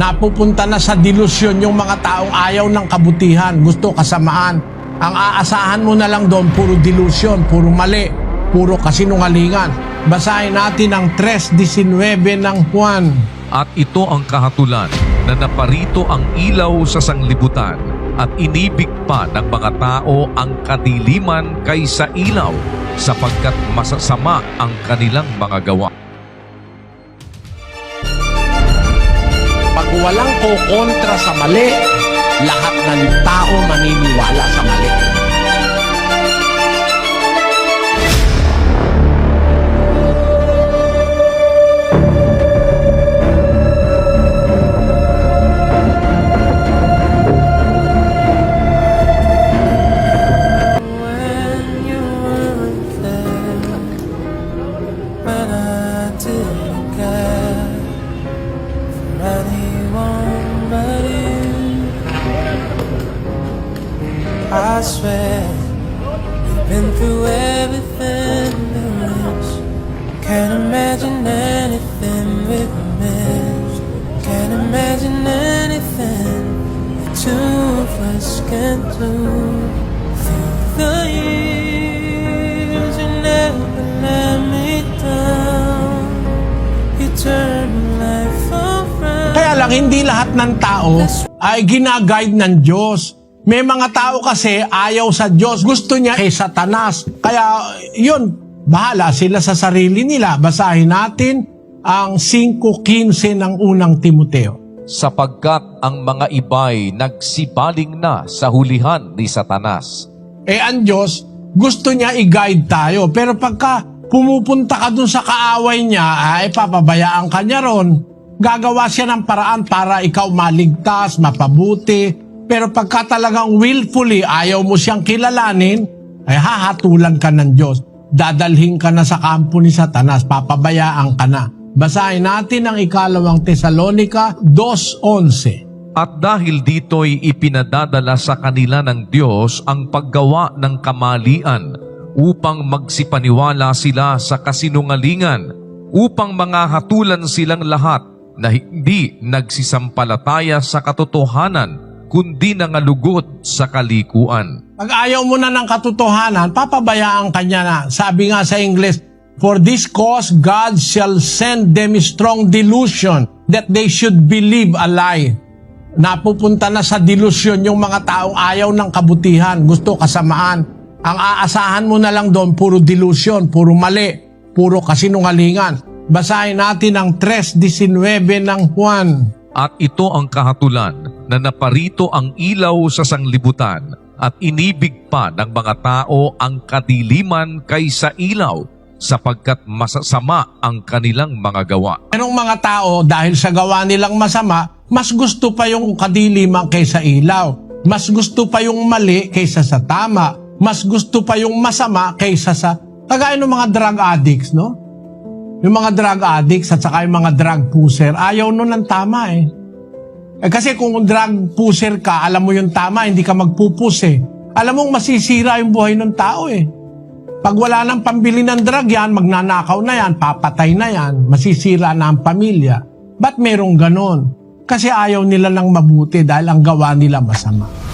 Napupunta na sa delusyon yung mga taong ayaw ng kabutihan, gusto kasamaan. Ang aasahan mo na lang doon, puro delusyon, puro mali, puro kasinungalingan. Basahin natin ang 3.19 ng Juan. At ito ang kahatulan na naparito ang ilaw sa sanglibutan at inibig pa ng mga tao ang kadiliman kaysa ilaw sapagkat masasama ang kanilang mga gawa. Walang kokontra sa mali, lahat ng tao maniniwala sa mali. I swear we've been through everything there is. Can't imagine anything we've missed. Can't imagine anything the two of us can do. Through never let me down. You turned life around. Kaya lang, hindi lahat ng tao ay ginaguide ng Diyos. May mga tao kasi ayaw sa Diyos. Gusto niya kay Satanas. Kaya yun, bahala sila sa sarili nila. Basahin natin ang 5.15 ng unang Timoteo. Sapagkat ang mga iba'y nagsibaling na sa hulihan ni Satanas. Eh ang Diyos, gusto niya i-guide tayo. Pero pagka pumupunta ka dun sa kaaway niya, ay papabayaan ka niya ron. Gagawa siya ng paraan para ikaw maligtas, mapabuti. Pero pagka talagang willfully ayaw mo siyang kilalanin, ay hahatulan ka ng Diyos. Dadalhin ka na sa kampo ni Satanas, papabayaan ka na. Basahin natin ang ikalawang Tesalonika 2.11. At dahil dito'y ipinadadala sa kanila ng Diyos ang paggawa ng kamalian upang magsipaniwala sila sa kasinungalingan, upang mga hatulan silang lahat na hindi nagsisampalataya sa katotohanan, kundi nangalugod sa kalikuan. Pag ayaw mo na ng katotohanan, papabayaan ka niya na. Sabi nga sa English, For this cause God shall send them strong delusion that they should believe a lie. Napupunta na sa delusyon yung mga taong ayaw ng kabutihan, gusto kasamaan. Ang aasahan mo na lang doon, puro delusyon, puro mali, puro kasinungalingan. Basahin natin ang 3.19 ng Juan. At ito ang kahatulan na naparito ang ilaw sa sanglibutan at inibig pa ng mga tao ang kadiliman kaysa ilaw sapagkat masasama ang kanilang mga gawa. Merong mga tao dahil sa gawa nilang masama, mas gusto pa yung kadiliman kaysa ilaw. Mas gusto pa yung mali kaysa sa tama. Mas gusto pa yung masama kaysa sa... Kagaya ng mga drug addicts, no? Yung mga drug addicts at saka yung mga drug pusher, ayaw nun ng tama eh. Eh kasi kung drug pusher ka, alam mo yung tama, hindi ka magpupus eh. Alam mong masisira yung buhay ng tao eh. Pag wala nang pambili ng drug yan, magnanakaw na yan, papatay na yan, masisira na ang pamilya. Ba't merong ganon? Kasi ayaw nila ng mabuti dahil ang gawa nila masama.